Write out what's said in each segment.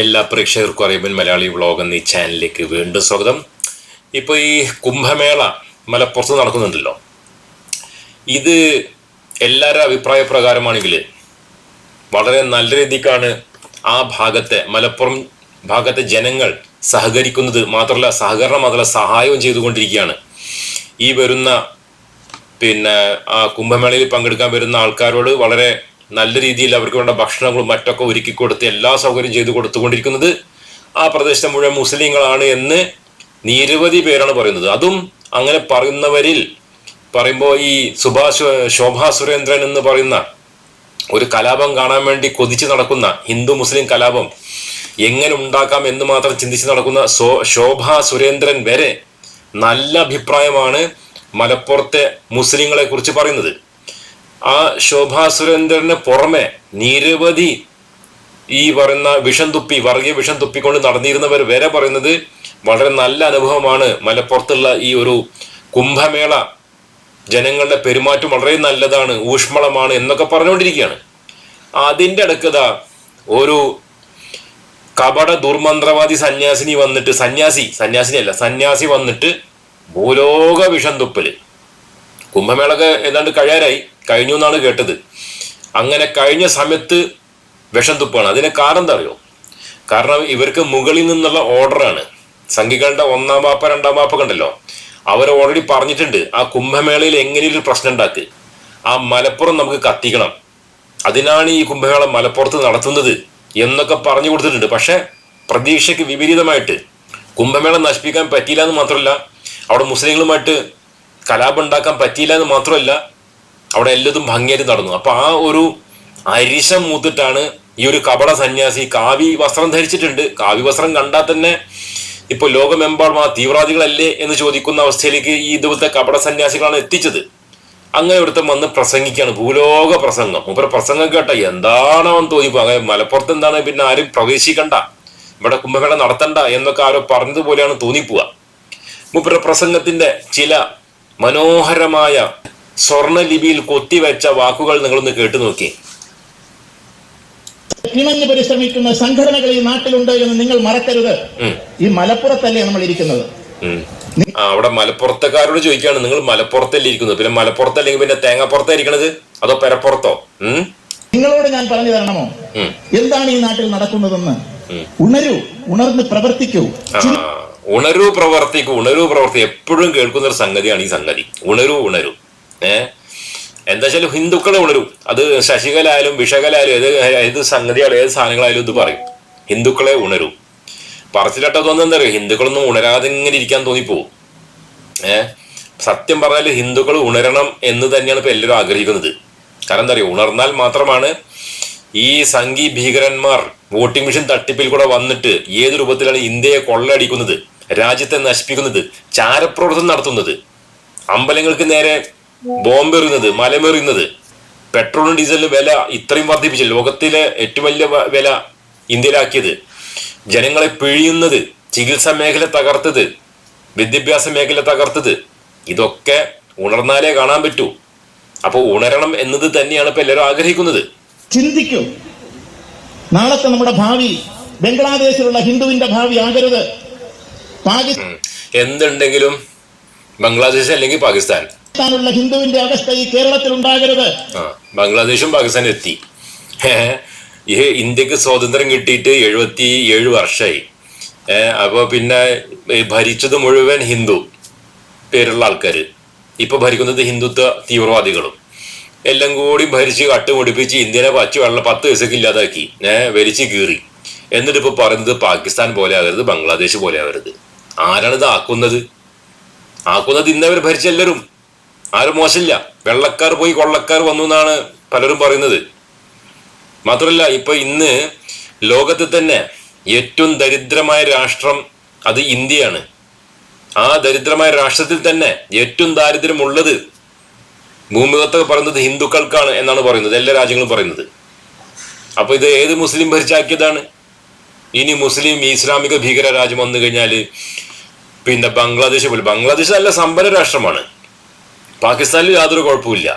എല്ലാ പ്രേക്ഷകർക്കും അറിയുമ്പോൾ മലയാളി വ്ളോഗ് എന്നീ ചാനലിലേക്ക് വീണ്ടും സ്വാഗതം. ഇപ്പോൾ ഈ കുംഭമേള മലപ്പുറത്ത് നടക്കുന്നുണ്ടല്ലോ. ഇത് എല്ലാവരുടെ അഭിപ്രായ പ്രകാരമാണെങ്കിൽ വളരെ നല്ല രീതിക്കാണ് ആ ഭാഗത്തെ മലപ്പുറം ഭാഗത്തെ ജനങ്ങൾ സഹകരിക്കുന്നത് മാത്രമല്ല സഹകരണം മാത്രമല്ല സഹായവും ചെയ്തുകൊണ്ടിരിക്കുകയാണ്. ഈ വരുന്ന പിന്നെ ആ കുംഭമേളയിൽ പങ്കെടുക്കാൻ വരുന്ന ആൾക്കാരോട് വളരെ നല്ല രീതിയിൽ അവർക്ക് വേണ്ട ഭക്ഷണങ്ങളും മറ്റൊക്കെ ഒരുക്കി കൊടുത്ത് എല്ലാ സൗകര്യം ചെയ്തു കൊടുത്തുകൊണ്ടിരിക്കുന്നത് ആ പ്രദേശത്തെ മുഴുവൻ മുസ്ലിങ്ങളാണ് എന്ന് നിരവധി പേരാണ് പറയുന്നത്. അതും അങ്ങനെ പറയുന്നവരിൽ പറയുമ്പോൾ ഈ സുഭാഷ് ശോഭാ സുരേന്ദ്രൻ എന്ന് പറയുന്ന ഒരു കലാപം കാണാൻ വേണ്ടി കൊതിച്ച് നടക്കുന്ന ഹിന്ദു മുസ്ലിം കലാപം എങ്ങനെ ഉണ്ടാക്കാം എന്ന് മാത്രം ചിന്തിച്ച് നടക്കുന്ന സോ ശോഭാ സുരേന്ദ്രൻ വരെ നല്ല അഭിപ്രായമാണ് മലപ്പുറത്തെ മുസ്ലിങ്ങളെ കുറിച്ച് പറയുന്നത്. ആ ശോഭാ സുരേന്ദ്രന് പുറമെ നിരവധി ഈ പറയുന്ന വിഷം തുപ്പി വർഗീയ വിഷം തുപ്പിക്കൊണ്ട് നടന്നിരുന്നവർ വരെ പറയുന്നത് വളരെ നല്ല അനുഭവമാണ്. മലപ്പുറത്തുള്ള ഈ ഒരു കുംഭമേള ജനങ്ങളുടെ പെരുമാറ്റം വളരെ നല്ലതാണ് ഊഷ്മളമാണ് എന്നൊക്കെ പറഞ്ഞുകൊണ്ടിരിക്കുകയാണ്. അതിന്റെ അടുക്കത ഒരു കപട ദുർമന്ത്രവാദി സന്യാസിനി വന്നിട്ട് സന്യാസി സന്യാസിനി അല്ല സന്യാസി വന്നിട്ട് ഭൂലോക വിഷം തുപ്പൽ. കുംഭമേളൊക്കെ ഏതാണ്ട് കഴിയാറായി കഴിഞ്ഞു എന്നാണ് കേട്ടത്. അങ്ങനെ കഴിഞ്ഞ സമയത്ത് വിഷം തുപ്പാണ് അതിന് കാരണം എന്താ അറിയോ? കാരണം ഇവർക്ക് മുകളിൽ നിന്നുള്ള ഓർഡറാണ് സംഘികളുടെ ഒന്നാം വാപ്പ രണ്ടാം വാപ്പ കണ്ടല്ലോ അവർ ഓൾറെഡി പറഞ്ഞിട്ടുണ്ട് ആ കുംഭമേളയിൽ എങ്ങനെയൊരു പ്രശ്നം ഉണ്ടാക്ക്. ആ മലപ്പുറം നമുക്ക് കത്തിക്കണം. അതിനാണ് ഈ കുംഭമേള മലപ്പുറത്ത് നടത്തുന്നത് എന്നൊക്കെ പറഞ്ഞു കൊടുത്തിട്ടുണ്ട്. പക്ഷെ പ്രതീക്ഷയ്ക്ക് വിപരീതമായിട്ട് കുംഭമേള നശിപ്പിക്കാൻ പറ്റിയില്ല എന്ന് മാത്രമല്ല അവിടെ മുസ്ലിങ്ങളുമായിട്ട് കലാപം ഉണ്ടാക്കാൻ പറ്റിയില്ല എന്ന് മാത്രമല്ല അവിടെ എല്ലാതും ഭംഗിയായിട്ട് നടന്നു. അപ്പൊ ആ ഒരു അരിശം മൂത്തിട്ടാണ് ഈ ഒരു കപട സന്യാസി കാവി വസ്ത്രം ധരിച്ചിട്ടുണ്ട്. കാവി വസ്ത്രം കണ്ടാൽ തന്നെ ഇപ്പൊ ലോകമെമ്പാടും ആ തീവ്രവാദികളല്ലേ എന്ന് ചോദിക്കുന്ന അവസ്ഥയിലേക്ക് ഈ ഇതുപോലത്തെ കപട സന്യാസികളാണ് എത്തിച്ചത്. അങ്ങനെ ഒരുത്തം വന്ന് പ്രസംഗിക്കുകയാണ്. ഭൂലോക പ്രസംഗം. മൂപ്പര പ്രസംഗം കേട്ട. എന്താണോ തോന്നിപ്പോ അങ്ങനെ മലപ്പുറത്ത് എന്താണ് പിന്നെ ആരും പ്രവേശിക്കണ്ട. ഇവിടെ കുംഭമേള നടത്തണ്ട എന്നൊക്കെ ആരോ പറഞ്ഞതുപോലെയാണ് തോന്നിപ്പോവുക മൂപ്പര പ്രസംഗത്തിന്റെ ചില മനോഹരമായ സ്വർണലിപിയിൽ കൊത്തിവെച്ച വാക്കുകൾ നിങ്ങളൊന്ന് കേട്ടു നോക്കി. കിണഞ്ഞു പരിശ്രമിക്കുന്ന സംഘടനകൾ ഈ നാട്ടിലുണ്ട് എന്ന് നിങ്ങൾ മറക്കരുത്. ഈ മലപ്പുറത്തല്ലേ നമ്മൾ ഇരിക്കുന്നത്. അവിടെ മലപ്പുറത്തുകാരോട് ചോദിക്കുകയാണ് നിങ്ങൾ മലപ്പുറത്തല്ലേ ഇരിക്കുന്നത്? പിന്നെ മലപ്പുറത്തല്ലെങ്കിൽ പിന്നെ തേങ്ങാപ്പുറത്തായിരിക്കണത് അതോ പെരപ്പുറത്തോ? നിങ്ങളോട് ഞാൻ പറഞ്ഞു തരണമോ? എന്താണ് ഈ നാട്ടിൽ നടക്കുന്നതെന്ന്. ഉണരൂ ഉണർന്ന് പ്രവർത്തിക്കൂ. ഉണരൂ പ്രവർത്തിക്കൂ ഉണരൂ പ്രവർത്തി. എപ്പോഴും കേൾക്കുന്ന ഒരു സംഗതിയാണ് ഈ സംഗതി. ഉണരൂ ഉണരൂ. ഏ? എന്താ വെച്ചാൽ ഹിന്ദുക്കളെ ഉണരൂ. അത് ശശികലായാലും വിഷകലായാലും ഏത് ഏത് സംഗതിയാലും ഏത് സാധനങ്ങളായാലും ഇത് പറയും. ഹിന്ദുക്കളെ ഉണരൂ. പറച്ചിലട്ട തോന്നുന്നത് പറയുക ഹിന്ദുക്കളൊന്നും ഉണരാതെ ഇങ്ങനെ ഇരിക്കാൻ തോന്നിപ്പോവും. ഏ? സത്യം പറഞ്ഞാൽ ഹിന്ദുക്കൾ ഉണരണം എന്ന് തന്നെയാണ് ഇപ്പൊ എല്ലാവരും ആഗ്രഹിക്കുന്നത്. കാരണം എന്താ പറയുക ഉണർന്നാൽ മാത്രമാണ് ഈ സംഘി ഭീകരന്മാർ വോട്ടിംഗ് മെഷീൻ തട്ടിപ്പിൽ കൂടെ വന്നിട്ട് ഏത് രൂപത്തിലാണ് ഇന്ത്യയെ കൊള്ളയടിക്കുന്നത്? രാജ്യത്തെ നശിപ്പിക്കുന്നത് ചാരപ്രവർത്തനം നടത്തുന്നത് അമ്പലങ്ങൾക്ക് നേരെ ബോംബെറിയുന്നത് മലമെറിയുന്നത് പെട്രോളും ഡീസലിനും വില ഇത്രയും വർദ്ധിപ്പിച്ച് ലോകത്തിലെ ഏറ്റവും വലിയ വില ഇന്ത്യയിലാക്കിയത് ജനങ്ങളെ പിഴിയുന്നത് ചികിത്സാ മേഖല തകർത്തത് വിദ്യാഭ്യാസ മേഖല തകർത്തത്. ഇതൊക്കെ ഉണർന്നാലേ കാണാൻ പറ്റൂ. അപ്പോൾ ഉണരണം എന്നത് തന്നെയാണ് ഇപ്പൊ എല്ലാവരും ആഗ്രഹിക്കുന്നത്. ചിന്തിക്കും. നാളത്തെ നമ്മുടെ ഭാവി ബംഗ്ലാദേശിലുള്ള ഹിന്ദുവിന്റെ ഭാവി ആകരുത്. എന്തുണ്ടെങ്കിലും ബംഗ്ലാദേശ് അല്ലെങ്കിൽ പാകിസ്ഥാൻ. ഹിന്ദുവിന്റെ അവസ്ഥ ഈ കേരളത്തിൽ ഉണ്ടാകരുത്. ബംഗ്ലാദേശും പാകിസ്ഥാനും എത്തി. ഈ ഇന്ത്യയ്ക്ക് സ്വാതന്ത്ര്യം കിട്ടിയിട്ട് എഴുപത്തി ഏഴ് വർഷമായി അപ്പോൾ അപ്പൊ പിന്നെ ഭരിച്ചത് മുഴുവൻ ഹിന്ദു പേരുള്ള ആൾക്കാർ ഇപ്പൊ ഭരിക്കുന്നത് ഹിന്ദുത്വ തീവ്രവാദികളും. എല്ലാം കൂടി ഭരിച്ച് കട്ടുമുടിപ്പിച്ച് ഇന്ത്യനെ പച്ച വെള്ളം പത്ത് വയസ്സൊക്കെ ഇല്ലാതാക്കി. ഏഹ് വലിച്ചു കീറി. എന്നിട്ട് ഇപ്പൊ പറയുന്നത് പാകിസ്ഥാൻ പോലെ ആകരുത് ബംഗ്ലാദേശ് പോലെ ആകരുത്. ആരാണ് ഇത് ആക്കുന്നത്? ആക്കുന്നത് ഇന്നവർ ഭരിച്ച എല്ലാവരും. ആരും മോശമില്ല. വെള്ളക്കാർ പോയി കൊള്ളക്കാർ വന്നു എന്നാണ് പലരും പറയുന്നത്. മാത്രമല്ല ഇപ്പൊ ഇന്ന് ലോകത്ത് തന്നെ ഏറ്റവും ദരിദ്രമായ രാഷ്ട്രം അത് ഇന്ത്യയാണ്. ആ ദരിദ്രമായ രാഷ്ട്രത്തിൽ തന്നെ ഏറ്റവും ദാരിദ്ര്യമുള്ളത് ഭൂമികത്തൊക്കെ പറയുന്നത് ഹിന്ദുക്കൾക്കാണ് എന്നാണ് പറയുന്നത്. എല്ലാ രാജ്യങ്ങളും പറയുന്നത്. അപ്പൊ ഇത് ഏത് മുസ്ലിം ഭരിച്ചാക്കിയതാണ്? ഇനി മുസ്ലിം ഇസ്ലാമിക ഭീകര രാജ്യം വന്നു കഴിഞ്ഞാൽ പിന്നെ ബംഗ്ലാദേശ് പോലെ. ബംഗ്ലാദേശ് നല്ല സമ്പന്ന രാഷ്ട്രമാണ്. പാകിസ്ഥാനിൽ യാതൊരു കുഴപ്പമില്ല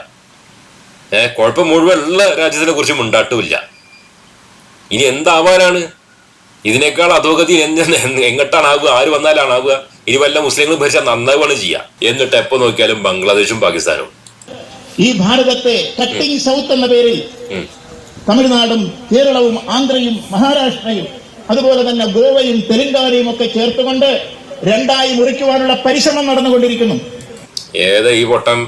ഏഹ് കുഴപ്പം മുഴുവൻ ഉള്ള രാജ്യത്തിനെ കുറിച്ച് മുണ്ടാട്ടുമില്ല. ഇനി എന്താവാനാണ്? ഇതിനേക്കാൾ അധോഗതി എങ്ങോട്ടാണ് ആവുക ആര് വന്നാലാണ് ആവുക ഇനി വല്ല മുസ്ലിങ്ങൾ ഭരിച്ചാൽ നന്നാവുകയാണ് ചെയ്യുക എന്നിട്ട് എപ്പോ നോക്കിയാലും ബംഗ്ലാദേശും പാകിസ്ഥാനും. ഈ ഭാരതത്തെ കട്ടിംഗ് സൗത്ത് എന്ന പേരിൽ തമിഴ്നാടും കേരളവും ആന്ധ്രയും മഹാരാഷ്ട്രയും അതുപോലെ തന്നെ ഗോവയും തെലങ്കാനയും ഒക്കെ ചേർത്തുകൊണ്ട് രണ്ടായി മുറിക്കുവാനുള്ള പരിശ്രമം നടന്നുകൊണ്ടിരിക്കുന്നു. ഏതാ ഈ വട്ടം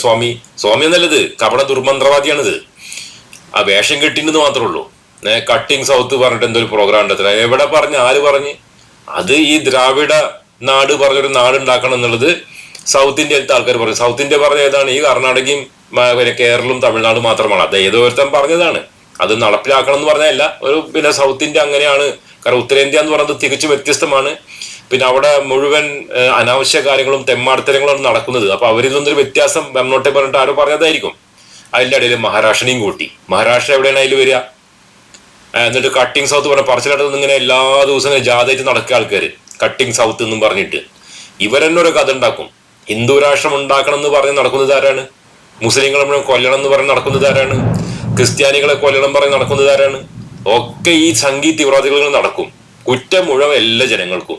സ്വാമി? സ്വാമി എന്നല്ലത് കപട ദുർമന്ത്രവാദിയാണിത്. ആ വേഷം കെട്ടിണ്ടെന്ന് മാത്രമേ ഉള്ളൂ. കട്ടിങ് സൗത്ത് പറഞ്ഞിട്ട് എന്തൊരു പ്രോഗ്രാം ഉണ്ടെത്തില്ല എവിടെ പറഞ്ഞ് ആര് പറഞ്ഞ്? അത് ഈ ദ്രാവിഡ നാട് പറഞ്ഞൊരു നാട് ഉണ്ടാക്കണം എന്നുള്ളത് സൗത്ത് ഇന്ത്യയിലത്തെ ആൾക്കാർ പറഞ്ഞു. സൗത്ത് ഇന്ത്യ പറഞ്ഞ ഏതാണ്? ഈ കർണാടകയും പിന്നെ കേരളവും തമിഴ്നാടും മാത്രമാണ്. അത് ഏതോ പറഞ്ഞതാണ്. അത് നടപ്പിലാക്കണം എന്ന് പറഞ്ഞതല്ല. ഒരു പിന്നെ സൗത്ത് ഇന്ത്യ അങ്ങനെയാണ്. കാരണം ഉത്തരേന്ത്യ എന്ന് പറയുന്നത് തികച്ചും വ്യത്യസ്തമാണ്. പിന്നെ അവിടെ മുഴുവൻ അനാവശ്യ കാര്യങ്ങളും തെമ്മാടത്തരങ്ങളും നടക്കുന്നത്. അപ്പൊ അവരിൽ നിന്നൊരു വ്യത്യാസം വെമ്മോട്ടെ പറഞ്ഞിട്ട് ആരോ പറഞ്ഞതായിരിക്കും. അതിന്റെ ഇടയിൽ മഹാരാഷ്ട്രനെയും കൂട്ടി. മഹാരാഷ്ട്ര എവിടെയാണ് അതിൽ വരിക? എന്നിട്ട് കട്ടിങ് സൗത്ത് പറഞ്ഞ പറച്ചിലടത്ത് ഇങ്ങനെ എല്ലാ ദിവസവും ജാഥയായിട്ട് നടക്കുക ആൾക്കാർ കട്ടിങ് സൗത്ത് എന്നും പറഞ്ഞിട്ട്. ഇവരെന്നെ ഒരു കഥ ഉണ്ടാക്കും. ഹിന്ദു രാഷ്ട്രം ഉണ്ടാക്കണം എന്ന് പറഞ്ഞ് നടക്കുന്നത് ആരാണ്? മുസ്ലിങ്ങളെ മുഴുവൻ കൊല്ലണം എന്ന് പറഞ്ഞ് നടക്കുന്നത് ആരാണ്? ക്രിസ്ത്യാനികളെ കൊല്ലണം പറഞ്ഞ് നടക്കുന്നത് ആരാണ്? ഒക്കെ ഈ സംഗീത തീവ്രവാദികൾ നടക്കും. കുറ്റം മുഴുവൻ എല്ലാ ജനങ്ങൾക്കും.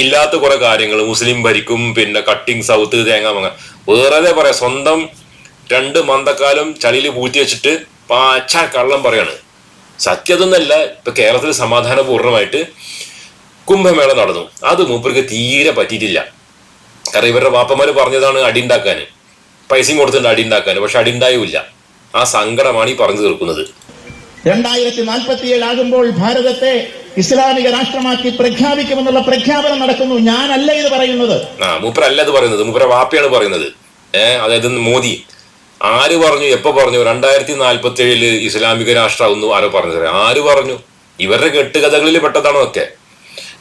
ഇല്ലാത്ത കുറെ കാര്യങ്ങൾ. മുസ്ലിം ഭരിക്കും പിന്നെ കട്ടിങ് സൗത്ത് തേങ്ങ മങ്ങ വേറെ പറയാം സ്വന്തം രണ്ട് മന്തക്കാലം ചളിയിൽ പൂഴ്ത്തി വെച്ചിട്ട് പാച്ച കള്ളം പറയാണ്. സത്യതൊന്നല്ല ഇപ്പൊ കേരളത്തിൽ സമാധാനപൂർണമായിട്ട് കുംഭമേള നടന്നു. അത് മൂപ്പർക്ക് തീരെ പറ്റിയിട്ടില്ല. കാരണം ഇവരുടെ വാപ്പന്മാര് പറഞ്ഞതാണ് അടിയുണ്ടാക്കാൻ. പൈസയും കൊടുത്തിട്ടുണ്ട് അടിയുണ്ടാക്കാൻ പക്ഷെ അടിയുണ്ടായില്ല ആ സങ്കടമാണ് ഈ പറഞ്ഞു തീർക്കുന്നത്. രണ്ടായിരത്തി ആകുമ്പോൾ ഭാരതത്തെ ഇസ്ലാമിക രാഷ്ട്രമാക്കി പ്രഖ്യാപിക്കുമെന്നുള്ള പ്രഖ്യാപനം നടക്കുന്നു. ഞാനല്ല ഇത് പറയുന്നത്. ആ മൂപ്പരല്ല ഇത് പറയുന്നത്. മൂപ്പര വാപ്പയാണ് പറയുന്നത്. ഏഹ് അതായത് മോദി. ആര് പറഞ്ഞു എപ്പോ പറഞ്ഞു? രണ്ടായിരത്തി നാൽപ്പത്തി ഏഴിൽ ഇസ്ലാമിക രാഷ്ട്രമാകുന്നു ആരോ പറഞ്ഞത്. ആര് പറഞ്ഞു? ഇവരുടെ കെട്ടുകഥകളിൽ പെട്ടതാണോ ഒക്കെ.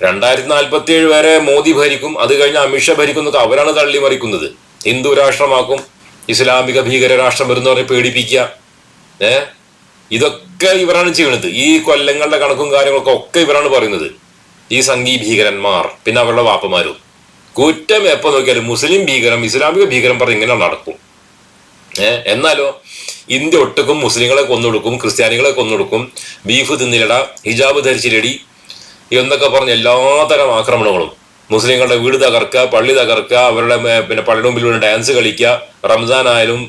രണ്ടായിരത്തി നാൽപ്പത്തി ഏഴ് വരെ മോദി ഭരിക്കും അത് കഴിഞ്ഞ് അമിത്ഷാ ഭരിക്കും എന്നൊക്കെ തള്ളി തള്ളിമറിക്കുന്നത് ഹിന്ദു രാഷ്ട്രമാക്കും ഇസ്ലാമിക ഭീകര രാഷ്ട്രം വരുന്നവരെ പേടിപ്പിക്കുക. ഏ ഇതൊക്കെ ഇവരാണ് ചെയ്യുന്നത് ഈ കൊല്ലങ്ങളുടെ കണക്കും കാര്യങ്ങളൊക്കെ ഒക്കെ ഇവരാണ് പറയുന്നത്. ഈ സംഘീ ഭീകരന്മാർ പിന്നെ അവരുടെ വാപ്പമാരും. കുറ്റം എപ്പോ നോക്കിയാലും മുസ്ലിം ഭീകരം ഇസ്ലാമിക ഭീകരം പറഞ്ഞ് ഇങ്ങനെ നടക്കും. ഏഹ് എന്നാലോ ഇന്ത്യ ഒട്ടുക്കും മുസ്ലിങ്ങളെ കൊന്നൊടുക്കും ക്രിസ്ത്യാനികളെ കൊന്നൊടുക്കും ബീഫ് തിന്നിലട ഹിജാബ് ധരിച്ചിലടി എന്നൊക്കെ പറഞ്ഞ എല്ലാതരം ആക്രമണങ്ങളും. മുസ്ലിങ്ങളുടെ വീട് തകർക്കുക പള്ളി തകർക്കുക അവരുടെ പിന്നെ പള്ളിയുടെ മുമ്പിൽ ഡാൻസ് കളിക്കുക റംസാൻ ആയാലും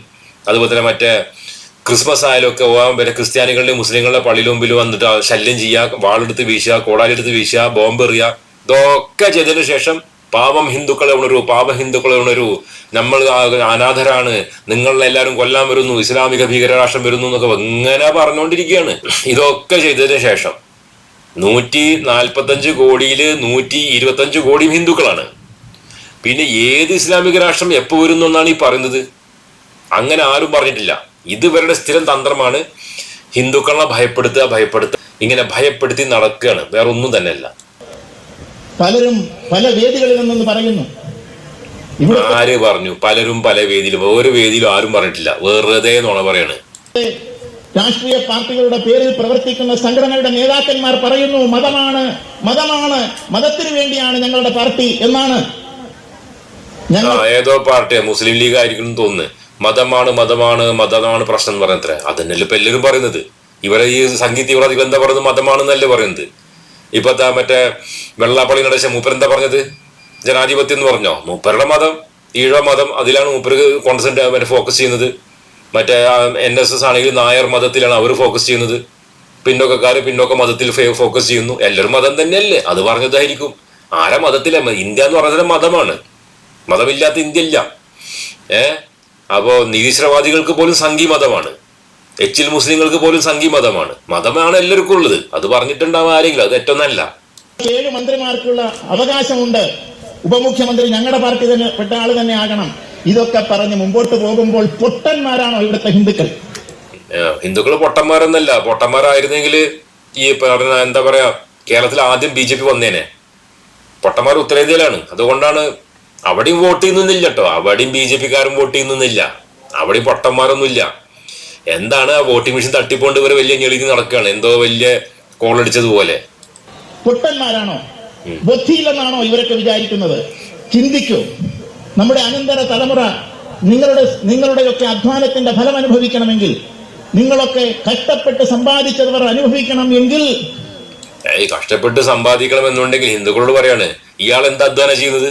അതുപോലെ തന്നെ മറ്റേ ക്രിസ്മസ് ആയാലും ഒക്കെ പോകാൻ പിന്നെ ക്രിസ്ത്യാനികളുടെ മുസ്ലിങ്ങളുടെ പള്ളിയിൽ മുമ്പിൽ വന്നിട്ട് ശല്യം ചെയ്യുക വാളെടുത്ത് വീശുക കോടാലി എടുത്ത് വീശുക ബോംബ് എറിയുക ഇതൊക്കെ ചെയ്തതിനു ശേഷം പാവം ഹിന്ദുക്കളെ ഉണരൂ പാവ ഹിന്ദുക്കളെ ഉണരൂ. നമ്മൾ അനാഥരാണ് നിങ്ങളെ എല്ലാവരും കൊല്ലാൻ വരുന്നു ഇസ്ലാമിക ഭീകരരാഷ്ട്രം വരുന്നു എന്നൊക്കെ ഇങ്ങനെ പറഞ്ഞുകൊണ്ടിരിക്കുകയാണ്. ഇതൊക്കെ ചെയ്തതിനു ശേഷം നൂറ്റി നാൽപ്പത്തഞ്ച് കോടിയിൽ നൂറ്റി ഇരുപത്തഞ്ച് കോടിയും ഹിന്ദുക്കളാണ്. പിന്നെ ഏത് ഇസ്ലാമിക രാഷ്ട്രം എപ്പോൾ വരുന്നു എന്നാണ് ഈ പറയുന്നത്? അങ്ങനെ ആരും പറഞ്ഞിട്ടില്ല. ഇത് ഇവരുടെ സ്ഥിരം തന്ത്രമാണ് ഹിന്ദുക്കളെ ഭയപ്പെടുത്തുക ഭയപ്പെടുത്തുക. ഇങ്ങനെ ഭയപ്പെടുത്തി നടക്കുകയാണ്. വേറെ ഒന്നും തന്നെയല്ല. പലരും പല വേദികളിൽ നിന്നെന്ന് പറയുന്നു. ആര് പറഞ്ഞു? പലരും പല വേദിയിലും. ഒരു വേദിയിലും ആരും പറഞ്ഞിട്ടില്ല. വെറുതെ നുണ പറയാണ്. രാഷ്ട്രീയ പാർട്ടികളുടെ പേരിൽ പ്രവർത്തിക്കുന്ന സംഘടനയുടെ നേതാക്കന്മാർ പറയുന്നു മതമാണ് മതമാണ് മതത്തിന് വേണ്ടിയാണ് ഞങ്ങളുടെ പാർട്ടി എന്നാണ്. ഏതോ പാർട്ടിയാ. മുസ്ലിം ലീഗ് ആയിരിക്കും തോന്നുന്നു. മതമാണ് മതമാണ് മതമാണ് പ്രശ്നം എന്ന് പറയുന്നത്ര അതന്നെയല്ലേ ഇപ്പൊ എല്ലാവരും പറയുന്നത്. ഇവരെ ഈ സംഗീത തീവ്രവാദികൾ എന്താ പറയുന്നത്? മതമാണെന്നല്ലേ പറയുന്നത്. ഇപ്പൊ എന്താ മറ്റേ വെള്ളാപ്പള്ളി നടേശ മൂപ്പർ എന്താ പറഞ്ഞത്? ജനാധിപത്യം എന്ന് പറഞ്ഞോ? മൂപ്പരുടെ മതം ഈഴ മതം അതിലാണ് മൂപ്പര് കോൺസെൻട്രേ മറ്റേ ഫോക്കസ് ചെയ്യുന്നത്. മറ്റേ എൻ എസ് എസ് ആണെങ്കിൽ നായർ മതത്തിലാണ് അവർ ഫോക്കസ് ചെയ്യുന്നത്. പിന്നോക്കക്കാർ പിന്നോക്ക മതത്തിൽ ഫോക്കസ് ചെയ്യുന്നു. എല്ലാവരും മതം തന്നെയല്ലേ? അത് പറഞ്ഞതായിരിക്കും. ആരാ മതത്തിലെ ഇന്ത്യ എന്ന് പറയുന്നത് മതമാണ്. മതമില്ലാത്ത ഇന്ത്യ ഇല്ല. ഏ? അപ്പോ നിരീശ്വരവാദികൾക്ക് പോലും സംഘി മതമാണ്. എച്ചിൽ മുസ്ലിങ്ങൾക്ക് പോലും സംഘി മതമാണ്. മതമാണ് എല്ലാവർക്കും ഉള്ളത്. അത് പറഞ്ഞിട്ടുണ്ടാവും ആരെങ്കിലും. അത് ഏറ്റൊന്നല്ല ഏഴ് മന്ത്രിമാർക്കുള്ള അവകാശമുണ്ട്. ഉപമുഖ്യമന്ത്രി ഞങ്ങളുടെ പാർട്ടി തന്നെ പെട്ട ആൾ തന്നെ ആകണം. ഇതൊക്കെ പറഞ്ഞ് മുമ്പോട്ട് പോകുമ്പോൾ പൊട്ടന്മാരാണോ ഇവിടുത്തെ ഹിന്ദുക്കൾ? ഹിന്ദുക്കൾ പൊട്ടന്മാരൊന്നല്ല. പൊട്ടന്മാരായിരുന്നെങ്കിൽ ഈ പറഞ്ഞ എന്താ പറയാ കേരളത്തിൽ ആദ്യം ബി ജെ പി വന്നേനെ. പൊട്ടന്മാർ ഉത്തരേന്ത്യയിലാണ്. അതുകൊണ്ടാണ് അവിടെയും വോട്ട് ചെയ്യുന്നില്ല കേട്ടോ അവിടെയും ബി ജെ പിക്കാരും വോട്ട് ചെയ്യുന്നില്ല അവിടെയും പൊട്ടന്മാരൊന്നുമില്ല. എന്താണ് ആ വോട്ടിംഗ് മെഷീൻ തട്ടിപ്പോണ്ട് ഇവരെ വലിയ ഞെളിഞ്ഞ് നടക്കുകയാണ് എന്തോ വലിയ കോളടിച്ചതുപോലെ പൊട്ടന്മാരാണോ? ബുദ്ധിയില്ലെന്നാണോ ഇവരൊക്കെ വിചാരിക്കുന്നത്? ചിന്തിക്കൂ. നമ്മുടെ അനന്തര തലമുറ നിങ്ങളുടെ നിങ്ങളുടെയൊക്കെ അധ്വാനത്തിന്റെ ഫലം അനുഭവിക്കണമെങ്കിൽ നിങ്ങളൊക്കെ കഷ്ടപ്പെട്ട് സമ്പാദിച്ചവർ അനുഭവിക്കണം എങ്കിൽ. കഷ്ടപ്പെട്ട് സമ്പാദിക്കണം എന്നുണ്ടെങ്കിൽ ഹിന്ദുക്കളോട് പറയാണ് ഇയാൾ എന്താ അധ്വാനം ചെയ്യുന്നത്?